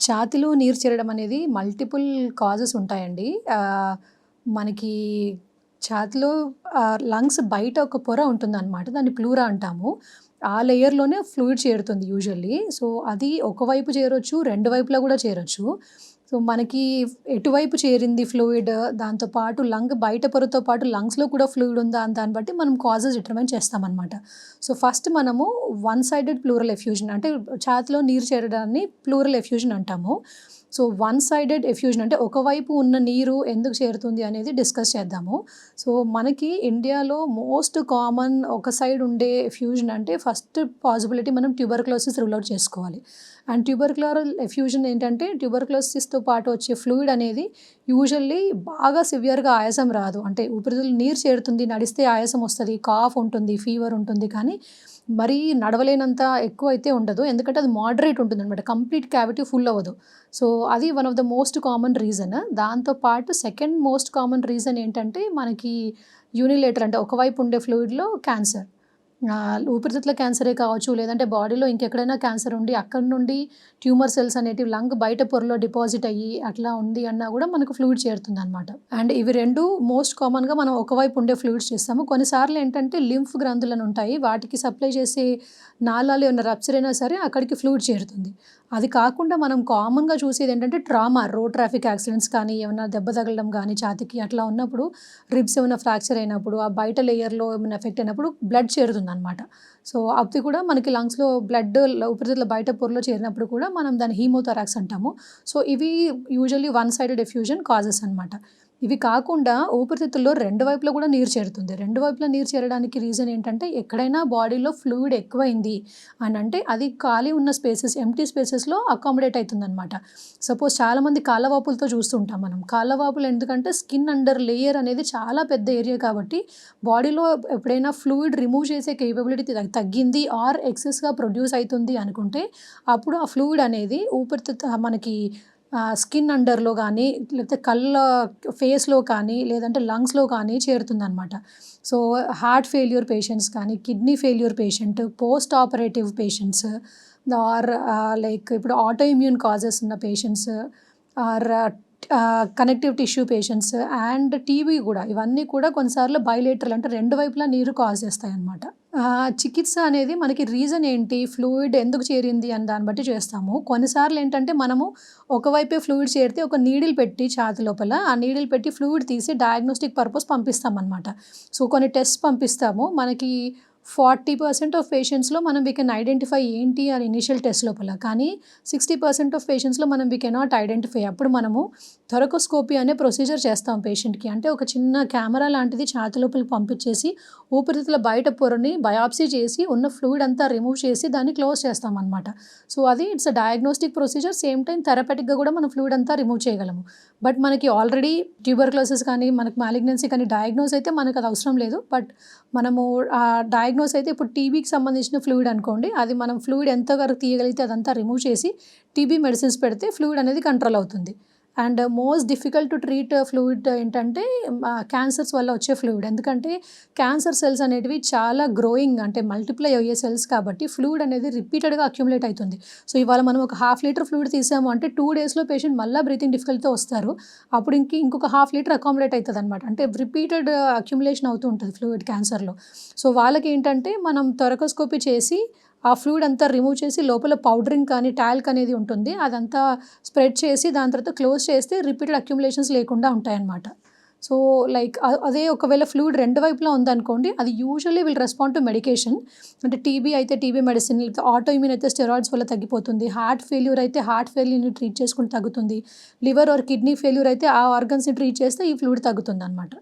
ఛాతీలో నీరు చేరడం అనేది మల్టిపుల్ కాజెస్ ఉంటాయండి. మనకి ఛాతిలో లంగ్స్ బయట ఒక పొర ఉంటుందన్నమాట దాన్ని ప్లూరా అంటాము. ఆ లేయర్‌లోనే ఫ్లూయిడ్ చేరుతుంది యూజువల్లీ. సో, అది ఒకవైపు చేరొచ్చు, రెండు వైపులా కూడా చేరొచ్చు. సో, మనకి ఎటువైపు చేరింది ఫ్లూయిడ్, దాంతో పాటు లంగ్ బయట పొరతో పాటు లంగ్స్‌లో కూడా ఫ్లూయిడ్ ఉందా అని దాన్ని బట్టి మనం కాజెస్ డిటర్మైన్ చేస్తామన్నమాట సో, ఫస్ట్ మనము వన్ సైడెడ్ ప్లూరల్ ఎఫ్యూజన్ అంటే ఛాతిలో నీరు చేరడాన్ని ప్లూరల్ ఎఫ్యూజన్ అంటాము. సో, వన్ సైడెడ్ ఎఫ్యూజన్ అంటే ఒకవైపు ఉన్న నీరు ఎందుకు చేరుతుంది అనేది డిస్కస్ చేద్దాము. సో, మనకి ఇండియాలో మోస్ట్ కామన్ ఒక సైడ్ ఉండే ఎఫ్యూజన్ అంటే ఫస్ట్ పాసిబిలిటీ మనం ట్యూబర్క్లోసిస్ రూల్ ఔట్ చేసుకోవాలి. అండ్ ట్యూబర్క్లోరల్ ఎఫ్యూజన్ ఏంటంటే ట్యూబర్క్లోసిస్తో పాటు వచ్చే ఫ్లూయిడ్ అనేది యూజువల్లీ బాగా సివియర్‌గా ఆయాసం రాదు. అంటే ఊపిరితిత్తులు నీరు చేరుతుంది, నడిస్తే ఆయాసం వస్తుంది కాఫ్ ఉంటుంది, ఫీవర్ ఉంటుంది. కానీ మరీ నడవలేనంత ఎక్కువ అయితే ఉండదు. ఎందుకంటే అది మోడరేట్ ఉంటుందనమాట. కంప్లీట్ క్యావిటీ ఫుల్ అవ్వదు. సో, అది one of the most common reason. దాంతో పాటు సెకండ్ మోస్ట్ కామన్ రీజన్ ఏంటంటే మనకి యూనిలేటర్ అంటే ఒకవైపు ఉండే ఫ్లూయిడ్‌లో క్యాన్సర్. ఊపిరితిత్తుల క్యాన్సరే కావచ్చు, లేదంటే బాడీలో ఇంకెక్కడైనా క్యాన్సర్ ఉండి అక్కడి నుండి ట్యూమర్ సెల్స్ అనేటివి లంగ్ బయట పొరలో డిపాజిట్ అయ్యి అట్లా ఉంది అన్నా కూడా మనకు ఫ్లూయిడ్ చేరుతుందనమాట. అండ్ ఇవి రెండు మోస్ట్ కామన్‌గా మనం ఒకవైపు ఉండే ఫ్లూయిడ్స్ చేస్తాము. కొన్నిసార్లు ఏంటంటే లింఫ్ గ్రంథులను ఉంటాయి. వాటికి సప్లై చేసే నాళాలు ఏమైనా రప్చర్ అయినా సరే అక్కడికి ఫ్లూయిడ్ చేరుతుంది. అది కాకుండా మనం కామన్‌గా చూసేది ఏంటంటే ట్రామా, రోడ్ ట్రాఫిక్ యాక్సిడెంట్స్ కానీ, ఏమైనా దెబ్బ తగలడం కానీ ఛాతికి అట్లా ఉన్నప్పుడు రిబ్స్ ఏమైనా ఫ్రాక్చర్ అయినప్పుడు, ఆ బయట లేయర్‌లో ఏమైనా ఎఫెక్ట్ అయినప్పుడు బ్లడ్ చేరుతుంది అనమాట సో, అది కూడా మనకి లంగ్స్‌లో బ్లడ్ ఉపరితల బయట పొరలో చేరినప్పుడు కూడా మనం దాన్ని హీమోథరాక్స్ అంటాము. సో, ఇవి usually one sided effusion causes అనమాట. ఇవి కాకుండా ఊపిరితిత్తుల్లో రెండు వైపులా కూడా నీరు చేరుతుంది. రెండు వైపులా నీరు చేరడానికి రీజన్ ఏంటంటే ఎక్కడైనా బాడీలో ఫ్లూయిడ్ ఎక్కువైంది అని అంటే అది ఖాళీ ఉన్న స్పేసెస్ ఎంటీ స్పేసెస్‌లో అకామిడేట్ అవుతుందన్నమాట సపోజ్ చాలామంది కాళ్ళవాపులతో చూస్తుంటాం మనం. కాళ్ళవాపులు ఎందుకంటే స్కిన్ అండర్ లేయర్ అనేది చాలా పెద్ద ఏరియా కాబట్టి బాడీలో ఎప్పుడైనా ఫ్లూయిడ్ రిమూవ్ చేసే కేపబిలిటీ తగ్గింది ఆర్ ఎక్సెస్‌గా ప్రొడ్యూస్ అవుతుంది అనుకుంటే అప్పుడు ఆ ఫ్లూయిడ్ అనేది ఊపిరితిత్తు మనకి స్కిన్ అండర్‌లో కానీ లేకపోతే కళ్ళ ఫేస్‌లో కానీ, లేదంటే లంగ్స్‌లో కానీ చేరుతుందనమాట. సో, హార్ట్ ఫెయిల్యూర్ పేషెంట్స్ కానీ, kidney failure patient, post operative patients or like ఇప్పుడు ఆటో ఇమ్యూన్ కాజెస్ ఉన్న patients or connective tissue patients and TB కూడా ఇవన్నీ కూడా కొన్నిసార్లు బైలేటరల్ అంటే రెండు వైపులా నీరు కాజ్ చేస్తాయనమాట. అన్నమాట చికిత్స అనేది మనకి రీజన్ ఏంటి, ఫ్లూయిడ్ ఎందుకు చేరింది అని దాన్ని బట్టి చేస్తాము. కొన్నిసార్లు ఏంటంటే మనము ఒకవైపే ఫ్లూయిడ్ చేరితే ఒక నీడిల్ పెట్టి ఛాతి లోపల ఆ నీడిల్ పెట్టి ఫ్లూయిడ్ తీసి డయాగ్నోస్టిక్ పర్పస్ పంపిస్తామన్నమాట సో, కొన్ని టెస్ట్ పంపిస్తాము. మనకి 40% ఆఫ్ పేషెంట్స్‌లో మనం వీ కెన్ ఐడెంటిఫై ఏంటి అని ఇనిషియల్ టెస్ట్ లోపల. కానీ 60% ఆఫ్ పేషెంట్స్‌లో మనం వీ కెనాట్ ఐడెంటిఫై. అప్పుడు మనము థొరకోస్కోపీ అనే ప్రొసీజర్ చేస్తాం పేషెంట్‌కి. అంటే ఒక చిన్న కెమెరా లాంటిది ఛాతి లోపలికి పంపించేసి ఊపిరితిత్తుల బయట పొరని బయాప్సీ చేసి ఉన్న ఫ్లూయిడ్ అంతా రిమూవ్ చేసి దాన్ని క్లోజ్ చేస్తాం అనమాట సో, అది it's a diagnostic procedure same time థెరపటిక్‌గా కూడా మనం ఫ్లూయిడ్ అంతా రిమూవ్ చేయగలము. బట్ మనకి ఆల్రెడీ ట్యూబర్క్యులోసిస్ కానీ, మనకి మాలిగ్నెన్సీ కానీ డయాగ్నోస్ అయితే మనకు అది అవసరం లేదు. బట్ మనము ఆహ్, డయాగ్నోస్ అయితే ఇప్పుడు టీబీకి సంబంధించిన ఫ్లూయిడ్ అనుకోండి. అది మనం ఫ్లూయిడ్ ఎంత వరకు తీయగలిగితే అదంతా రిమూవ్ చేసి టీబీ మెడిసిన్స్ పెడితే ఫ్లూయిడ్ అనేది కంట్రోల్ అవుతుంది. And most difficult to treat fluid ఏంటంటే క్యాన్సర్స్ వల్ల వచ్చే ఫ్లూయిడ్. ఎందుకంటే క్యాన్సర్ సెల్స్ అనేటివి చాలా గ్రోయింగ్ అంటే మల్టిప్లై అయ్యే సెల్స్ కాబట్టి ఫ్లూయిడ్ అనేది రిపీటెడ్‌గా అక్యుములేట్ అవుతుంది సో, ఇవాళ మనం ఒక హాఫ్ లీటర్ ఫ్లూయిడ్ తీసాము అంటే టూ డేస్‌లో పేషెంట్ మళ్ళీ బ్రీతింగ్ డిఫికల్ట్తో వస్తారు. అప్పుడు ఇంక ఇంకొక హాఫ్ లీటర్ అకామిడేట్ అవుతుంది అనమాట అంటే రిపీటెడ్ అక్యుములేషన్ అవుతూ ఉంటుంది ఫ్లూయిడ్ క్యాన్సర్‌లో. సో, వాళ్ళకి ఏంటంటే మనం థొరకోస్కోపీ చేసి ఆ ఫ్లూయిడ్ అంతా రిమూవ్ చేసి లోపల పౌడరింగ్ కానీ, టాల్క్ అనేది ఉంటుంది. అదంతా స్ప్రెడ్ చేసి దాని తర్వాత క్లోజ్ చేస్తే రిపీటెడ్ అక్యుములేషన్స్ లేకుండా ఉంటాయనమాట. సో, లైక్ అదే ఒకవేళ ఫ్లూయిడ్ రెండు వైపులా ఉందనుకోండి అది usually will respond to medication. అంటే టీబీ అయితే టీబీ మెడిసిన్, లేకపోతే ఆటో ఇమ్యూన్ అయితే స్టెరాయిడ్స్ వల్ల తగ్గిపోతుంది. హార్ట్ ఫెయిల్యూర్ అయితే హార్ట్ ఫెయిల్యూర్‌ని ట్రీట్ చేసుకుని తగ్గుతుంది. లివర్ ఆర్ కిడ్నీ ఫెయిల్యూర్ అయితే ఆ ఆర్గన్స్‌ని ట్రీట్ చేస్తే ఈ ఫ్లూయిడ్ తగ్గుతుందనమాట.